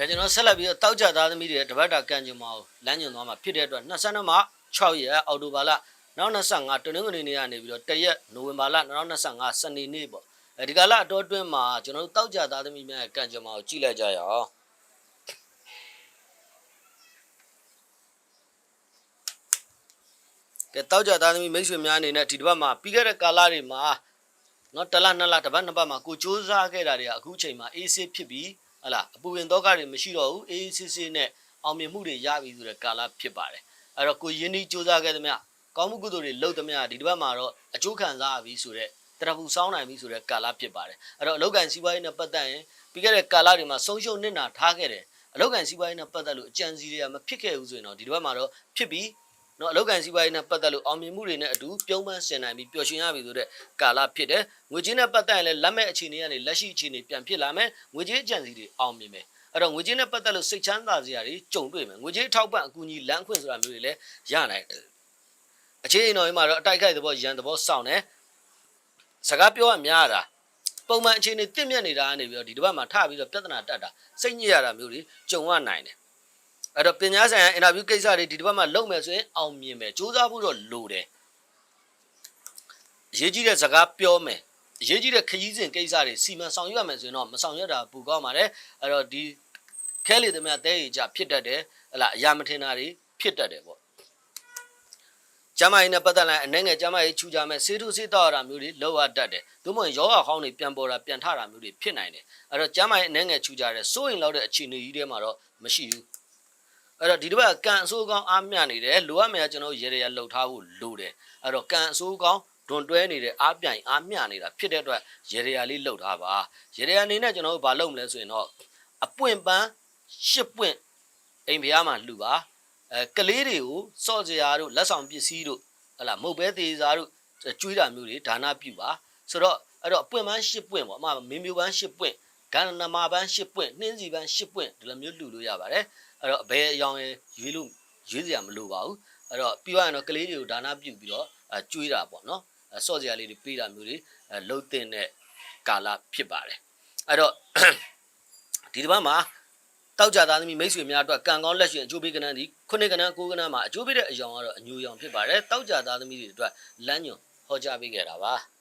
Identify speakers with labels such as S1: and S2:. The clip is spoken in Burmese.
S1: ကဲကျွန်တော်ဆက်လက်ပြီးတော့တောက်ကြသားသမီးတွေရဲ့တပတ်တာကန်ကြမှာကိုလမ်းညွန်သွားမှာဖြစ်တဲ့အတွက်22မှာ6ရက်အောက်တိုဘာလနောက်25တနင်္ဂနွေနေ့ကနေပြီးတော့တရက်နိုဝင်ဘာလ2025စနေနေ့ပေါ့အဲဒီကလာအတော်အတွင်းမှာကျွန်တော်တို့တောက်ကြသားသမီးများရဲ့ကန်ကြမှာကိုကြည့်လိုက်ကြရအောင်ကဲတောက်ကြသားသမီးမိတ်ဆွေများအနေနဲ့ဒီတစ်ပတ်မှာပြီးခဲ့တဲ့ကာလတွေမှာနော်တစ်လနှစ်လတစ်ပတ်နှစ်ပတ်မှာကိုစူးစမ်းခဲ့တာတွေကအခုချိန်မှာအေးဆေးဖြစ်ပြီး ဟလာအပူရင်တော့ကတွေမရှိတော့ဘူးအေးဆေးဆေးနဲ့အောင်မြင်မှုတွေရပြီဆိုတဲ့ကာလဖြစ်ပါတယ်အဲ့တော့ကိုရင်းနှီးစူးစမ်းခဲ့သမျှကောင်းမှုကုသိုလ်တွေလုပ်သမျှဒီတစ်ပတ်မှာတော့အကျိုးခံစားရပြီဆိုတဲ့တရဖူစောင်းနိုင်ပြီဆိုတဲ့ကာလဖြစ်ပါတယ်အဲ့တော့အလောက်ကန်စီးပွားရေးနဲ့ပတ်သက်ရင်ပြီးခဲ့တဲ့ကာလတွေမှာဆုံးရှုံးနစ်နာထားခဲ့တယ်အလောက်ကန်စီးပွားရေးနဲ့ပတ်သက်လို့အကြံစီတွေကမဖြစ်ခဲ့ဘူးဆိုရင်တော့ဒီတစ်ပတ်မှာတော့ဖြစ်ပြီး နော်အလောက်ကန်စီးပွားရေးနဲ့ပတ်သက်လို့အောင်မြင်မှုတွေနဲ့အတူပြုံးပန်းဆင်နိုင်ပြီးပျော်ရွှင်ရပြီဆိုတဲ့ကာလဖြစ်တယ်ငွေကြေးနဲ့ပတ်သက်ရင်လည်းလက်မဲ့အခြေအနေကနေလက်ရှိအခြေအနေပြန်ဖြစ်လာမယ်ငွေကြေးအကြံစီတွေအောင်မြင်မယ်အဲ့တော့ငွေကြေးနဲ့ပတ်သက်လို့စိတ်ချမ်းသာစရာတွေကြုံတွေ့မယ်ငွေကြေးအထောက်ပံ့အကူအညီလမ်းခွင့်ဆိုတာမျိုးတွေလည်းရနိုင်တယ်အခြေအနေတော်မှာတော့အတိုက်ခိုက်သဘောရန်သဘောစောင့်တယ်စကားပြောရများတာပုံမှန်အခြေအနေတင့်မြတ်နေတာကနေပြီးတော့ဒီတစ်ပတ်မှာထပြီးတော့ပြဿနာတက်တာစိတ်ညစ်ရတာမျိုးတွေကြုံရနိုင်တယ် အဲ့တော့ပညာဆိုင်ရာအင်တာဗျူးကိစ္စတွေဒီတစ်ပတ်မှာလုပ်မယ်ဆိုရင်အောင်မြင်မယ်စူးစမ်းဖို့တော့လိုတယ်အရေးကြီးတဲ့စကားပြောမယ်အရေးကြီးတဲ့ခရီးစဉ်ကိစ္စတွေစီမံဆောင်ရွက်မယ်ဆိုရင်တော့မဆောင်ရွက်တာပူကောင်းပါတယ်အဲ့တော့ဒီခဲလေသမျှတဲရီကြဖြစ်တတ်တယ်ဟလာအရာမထင်တာတွေဖြစ်တတ်တယ်ပေါ့ကျမကြီးနဲ့ပတ်သက်လာအနေငယ်ကျမကြီးချူကြမယ်စေတုစေတောက်ရတာမျိုးတွေလောက်ရတတ်တယ်သို့မဟုတ်ယောဂဟောင်းတွေပြန်ပေါ်တာပြန်ထတာမျိုးတွေဖြစ်နိုင်တယ်အဲ့တော့ကျမကြီးအနေငယ်ချူကြတယ်စိုးရင်လောက်တဲ့အခြေအနေကြီးတွေမှာတော့မရှိဘူး အဲ့တော့ဒီတစ်ပတ်ကန်အဆိုးကောင်းအားမျှနေတယ်လိုအပ်မယ်ကျွန်တော်ရေရရလှုပ်ထားဖို့လိုတယ်အဲ့တော့ကန်အဆိုးကောင်းဒွန်တွဲနေတဲ့အားပြိုင်အားမျှနေတာဖြစ်တဲ့အတွက်ရေရရလေးလှုပ်ထားပါရေရရအနေနဲ့ကျွန်တော်တို့ဘာလုပ်မလဲဆိုရင်တော့အပွင့်ပန်းရှစ်ပွင့်အိမ်ဖျားမှာလှူပါအဲကလေးတွေကိုစော့စရာတို့လက်ဆောင်ပစ္စည်းတို့ဟလာမုတ်ပဲသေးစားတို့ကျွေးတာမျိုးတွေဒါနပြုပါဆိုတော့အဲ့တော့အပွင့်ပန်းရှစ်ပွင့်ပေါ့အမမင်းမျိုးပန်းရှစ်ပွင့်ဂန္နမာပန်းရှစ်ပွင့်နှင်းစီပန်းရှစ်ပွင့်ဒီလိုမျိုးလှူလို့ရပါတယ် အဲ့တော့အဘယ်အယောင်ရရွေးလို့ရွေးစရာမလိုပါဘူးအဲ့တော့ပြီးသွားရင်တော့ကလေးတွေကိုဒါနပြုပြီးတော့အဲကျွေးတာပေါ့နော်အဲစော့စရာလေးတွေပေးတာမျိုးတွေအဲလှုပ်တဲ့ကာလဖြစ်ပါတယ်အဲ့တော့ဒီတစ်ပတ်မှာတောက်ကြသားသမီးမိတ်ဆွေများအတွက်ကံကောင်းလက်ရှင်အကျိုးပေးကဏ္ဍဒီခုနှစ်ကဏ္ဍကိုးကဏ္ဍမှာအကျိုးပေးတဲ့အယောင်ကတော့အညူအယောင်ဖြစ်ပါတယ်တောက်ကြသားသမီးတွေအတွက်လမ်းညွန်ဟောကြားပေးခဲ့တာပါ